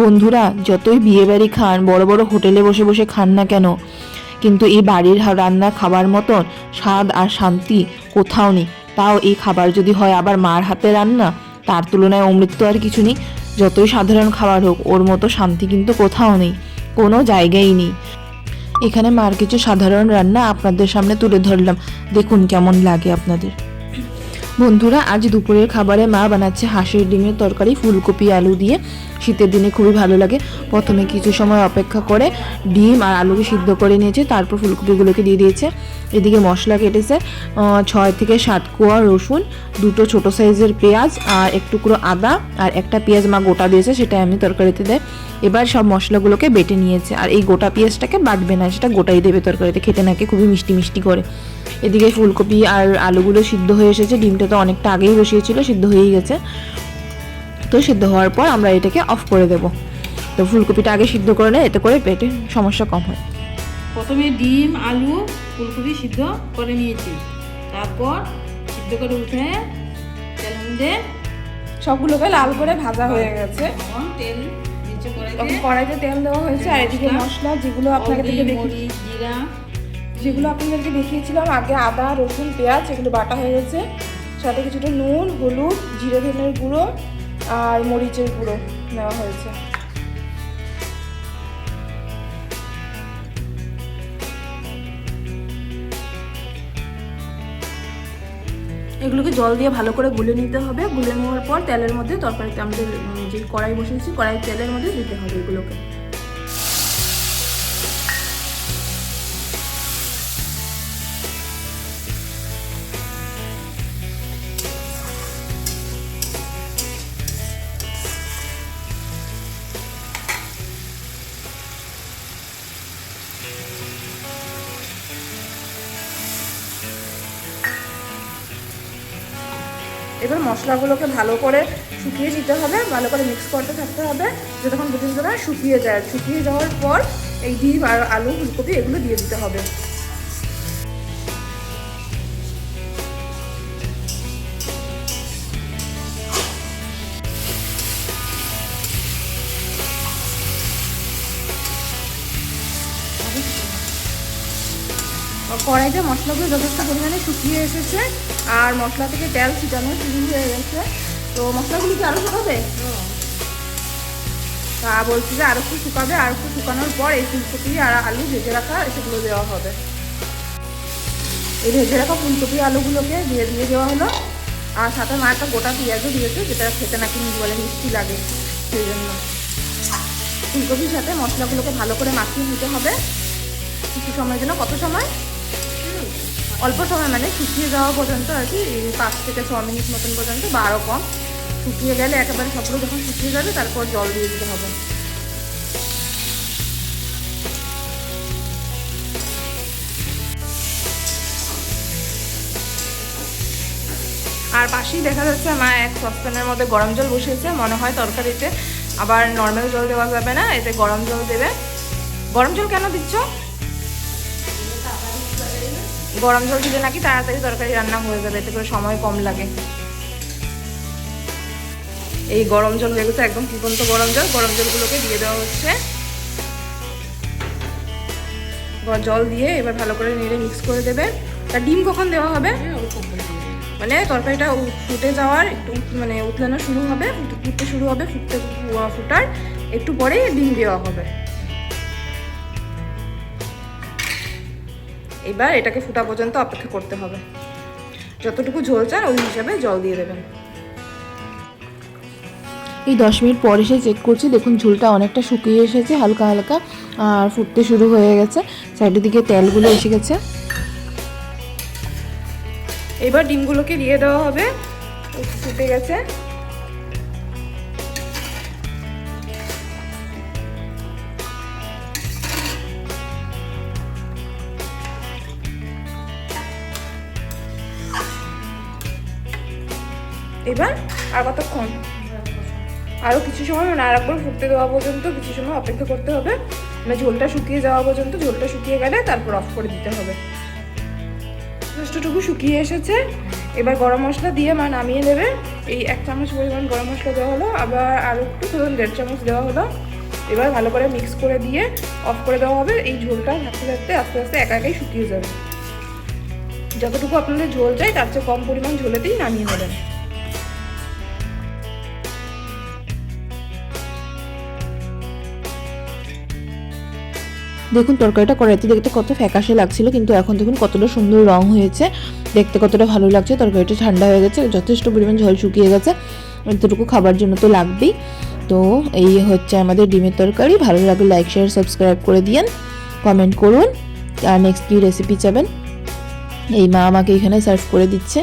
বন্ধুরা, যতই বিয়ে বাড়ি খান, বড় বড় হোটেলে বসে বসে খান না কেন, কিন্তু এই বাড়ির রান্না খাবার মতন স্বাদ আর শান্তি কোথাও নেই। তাও এই খাবার যদি হয় আবার মার হাতে রান্না, তার তুলনায় অমৃত তো আর কিছু নেই। যতই সাধারণ খাবার হোক, ওর মতো শান্তি কিন্তু কোথাও নেই, কোনো জায়গায় নেই। এখানে মার কিছু সাধারণ রান্না আপনাদের সামনে তুলে ধরলাম। দেখুন কেমন লাগে আপনাদের। বন্ধুরা, আজ দুপুরের খাবারে মা বানাচ্ছে হাঁসের ডিমের তরকারি, ফুলকপি, আলু দিয়ে। শীতের দিনে খুবই ভালো লাগে। প্রথমে কিছু সময় অপেক্ষা করে ডিম আর আলুকে সিদ্ধ করে নিয়েছে, তারপর ফুলকপিগুলোকে দিয়ে দিয়েছে। এদিকে মশলা কেটেছে ছয় থেকে সাত কোয়া রসুন, দুটো ছোট সাইজের পেঁয়াজ আর এক টুকরো আদা আর একটা পেঁয়াজ মা গোটা দিয়েছে সেটা আমি তরকারিতে দেয় এবার সব মশলাগুলোকে বেটে নিয়েছে আর এই গোটা পেঁয়াজটাকে বাটবে না, সেটা গোটাই দেবে তরকারিতে, খেতে নাকি খুবই মিষ্টি মিষ্টি করে। এদিকে ফুলকপি আর আলুগুলো সিদ্ধ হয়ে এসেছে, ডিমটা তো অনেকটা আগেই বসিয়েছিল সিদ্ধ হয়েই গেছে। তো সিদ্ধ হওয়ার পর আমরা এটাকে অফ করে দেব। তো ফুলকপিটা আগে সিদ্ধ করে নেয় এতে করে পেটে সমস্যা কম হয়। প্রথমে ডিম আলু ফুলকপি সিদ্ধ করে নিয়েছি। তারপর সিদ্ধ করে উঠে তেলের মধ্যে সবগুলোকে লাল করে ভাজা হয়ে গেছে। তেল নিচে করে তখন কড়াইতে তেল দেওয়া হয়েছে আর এদিকে মশলা যেগুলো আপনাকে থেকে দেখি জিরা। যেগুলো আপনাদেরকে দেখিয়েছিলাম আগে আদা রসুন পেঁয়াজ এগুলো বাটা হয়ে গেছে। সাথে কিছুটা নুন, হলুদ, জিরে ধনের গুঁড়ো আর মরিচের গুঁড়ো নেওয়া হয়েছে। এগুলোকে জল দিয়ে ভালো করে গুলে নিতে হবে। গুলে নেওয়ার পর তেলের মধ্যে তরকারিতে আমাদের যে কড়াই বসিয়েছি কড়াই তেলের মধ্যে দিতে হবে এগুলোকে। এবার মশলাগুলোকে ভালো করে শুকিয়ে নিতে হবে, ভালো করে মিক্স করতে থাকতে হবে যতক্ষণ পর্যন্ত না শুকিয়ে যায়। শুকিয়ে যাওয়ার পর এই ডিম আর আলু ফুলকপি এগুলো দিয়ে দিতে হবে। কড়াইতে মশলাগুলো যথেষ্ট পরিমাণে শুকিয়ে এসেছে আর মশলা থেকে তেল ছিটানো শুরু হয়ে গেছে। তো মশলাগুলো কি আরও শুকাবে? তা বলছি যে আরও একটু শুকাবে, আর একটু শুকানোর পর এই ফুলকপি আর আলু ভেজে রাখা সেগুলো দেওয়া হবে। এই ভেজে রাখা ফুলকপি আলুগুলোকে দিয়ে দিয়ে দেওয়া হলো। আর সাথে মা একটা গোটা পেঁয়াজও দিয়েছে, যেটা খেতে নাকি বলে, মিষ্টি লাগে সেই জন্য। ফুলকপির সাথে মশলাগুলোকে ভালো করে মাখিয়ে নিতে হবে। কিছু সময়ের জন্য কত সময়? অল্প সময় মানে শুকিয়ে যাওয়া পর্যন্ত আর কি পাঁচ থেকে ছ মিনিট মতন পর্যন্ত বা আরও কম। শুকিয়ে গেলে একেবারে সবগুলো যখন শুকিয়ে যাবে, তারপর জল দিয়ে দিতে হবে। আর পাশেই দেখা যাচ্ছে মা এক সসপ্যানের মধ্যে গরম জল বসিয়েছে, মনে হয় তরকারিতে। আবার নর্মাল জল দেওয়া যাবে না, এতে গরম জল দেবে। গরম জল কেন দিচ্ছ? গরম জল দিলে নাকি তাড়াতাড়ি তরকারি রান্না হয়ে যাবে এতে করে সময় কম লাগে। এই গরম জল হয়ে গেছে একদম ফুটন্ত গরম জল। গরম জলগুলোকে দিয়ে দেওয়া হচ্ছে। জল দিয়ে এবার ভালো করে নেড়ে মিক্স করে দেবে। তা ডিম কখন দেওয়া হবে? মানে তরকারিটা ফুটে যাওয়ার একটু মানে উতলানো শুরু হবে ফুট- ফুটতে শুরু হবে ফুটতে ফুটার। একটু পরেই ডিম দেওয়া হবে। এবার এটাকে ফুটা পর্যন্ত অপেক্ষা করতে হবে। যতটুকু ঝোল চান ওই হিসাবে জল দিয়ে দেবেন। এই দশ মিনিট পর এসে চেক করছি দেখুন ঝোলটা অনেকটা শুকিয়ে এসেছে হালকা হালকা আর ফুটতে শুরু হয়ে গেছে। সাইডের দিকে তেলগুলো এসে গেছে। এবার ডিমগুলোকে দিয়ে দেওয়া হবে। ফুটে গেছে। এবার আর কতক্ষণ? আরও কিছু সময় মানে আরেকবার ফুটতে দেওয়া পর্যন্ত কিছু সময় অপেক্ষা করতে হবে। মানে ঝোলটা শুকিয়ে যাওয়া পর্যন্ত ঝোলটা শুকিয়ে গেলে তারপর অফ করে দিতে হবে। যথেষ্টটুকু শুকিয়ে এসেছে, এবার গরম মশলা দিয়ে মা নামিয়ে নেবে। এই এক চামচ পরিমাণ গরম মশলা দেওয়া হলো, আবার আরও একটু ধরুন দেড় চামচ দেওয়া হলো। এবার ভালো করে মিক্স করে দিয়ে অফ করে দেওয়া হবে। এই ঝোলটা থাকতে থাকতে আস্তে আস্তে একা একাই শুকিয়ে যাবে। যতটুকু আপনাদের ঝোল চাই, তার চেয়ে কম পরিমাণ ঝোলেতেই নামিয়ে নেবেন। দেখুন, তরকারিটা কড়াইতে দেখতে কত ফ্যাকাশে লাগছিল, কিন্তু এখন দেখুন কতটা সুন্দর রং হয়েছে। দেখতে কতটা ভালো লাগছে, তরকারিটা ঠান্ডা হয়ে গেছে, যথেষ্ট পরিমাণ জল শুকিয়ে গেছে। এতটুকু খাবার জন্য তো লাগবেই। তো এই হচ্ছে আমাদের ডিমের তরকারি। ভালো লাগলে লাইক শেয়ার সাবস্ক্রাইব করে দিয়েন কমেন্ট করুন, আর নেক্সট কী রেসিপি চাবেন? এই মা আমাকে এখানে সার্ভ করে দিচ্ছে।